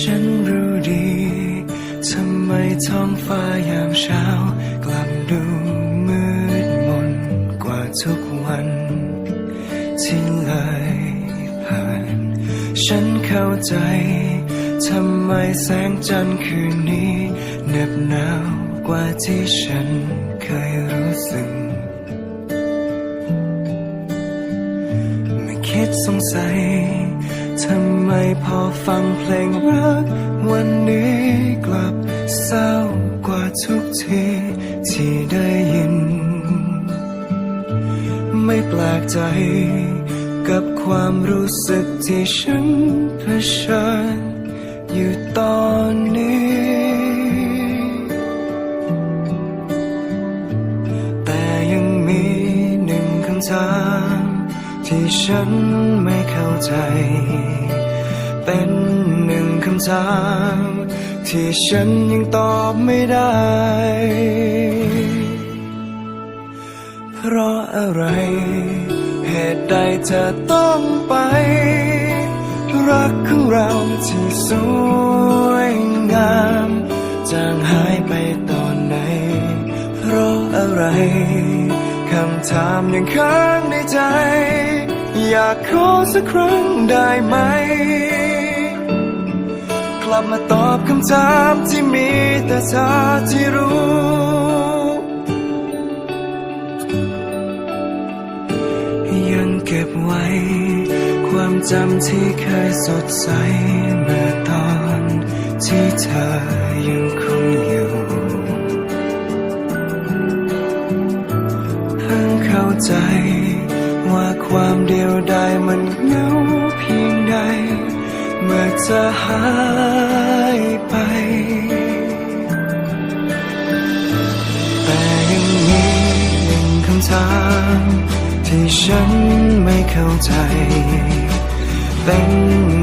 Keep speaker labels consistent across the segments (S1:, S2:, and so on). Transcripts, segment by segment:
S1: ฉันรู้ดี ทำไมท้องฟ้ายามเช้า กลับดูมืดมนกว่าทุกวันที่ไหลผ่าน ฉันเข้าใจ ทำไมแสงจันทร์คืนนี้เหน็บหนาวกว่าที่ฉันเคยรู้สึกไม่คิดสงสัย ทำไมพอฟังเพลงรัก วันนี้กลับเศร้ากว่าทุกทีที่ได้ยิน ไม่แปลกใจกับความรู้สึกที่ฉันเผชิญอยู่ตอนนี้ แต่ยังมีหนึ่งคำถาม ที่ฉันไม่เข้าใจ เป็นหนึ่งคำถามที่ฉันยังตอบไม่ได้ เพราะอะไร เหตุใดเธอต้องไป รักของเราที่สวยงามจางหายไปตอนไหน เพราะอะไร ถามยังค้างในใจ อยากขอสักครั้งได้ไหม กลับมาตอบคำถามที่มีแต่เธอที่รู้ยังเก็บไว้ ความจำที่เคยสดใสเมื่อตอนที่เธอยังคงอยู่ ใจ ว่าความเดียวดายมันเหงาเพียงใด เมื่อเธอหายไป แต่ยังมีหนึ่งคำถามที่ฉันไม่เข้าใจ เป็น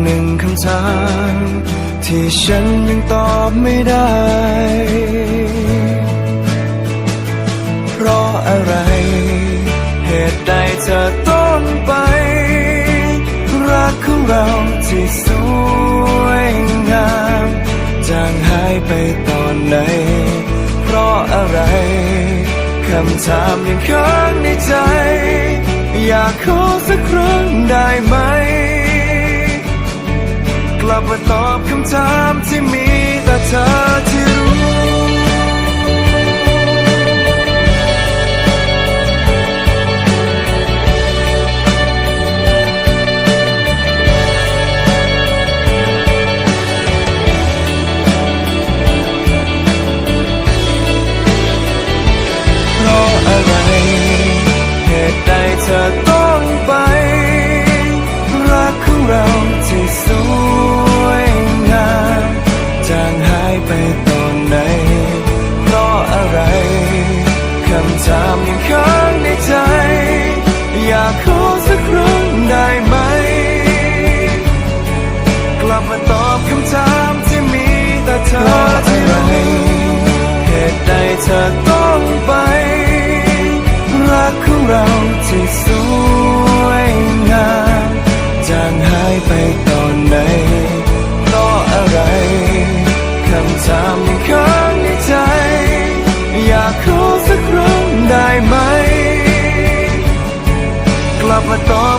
S1: หนึ่งคำถามที่ฉันยังตอบไม่ได้ เพราะอะไร ตุใดเธอต้องไป รักของเราที่สวยงามจางหายไปตอนไหน เพราะอะไร คำถามยังค้างในใจ อยากขอสักครั้งได้ไหม กลับมาตอบคำถามที่มีแต่เธอ รักของเราที่สวยงามจางหายไปตอนไหนเพราะอะไรคำถามยังค้างในใจ อยากขอสักครั้งได้ไหม กลับมาตอบ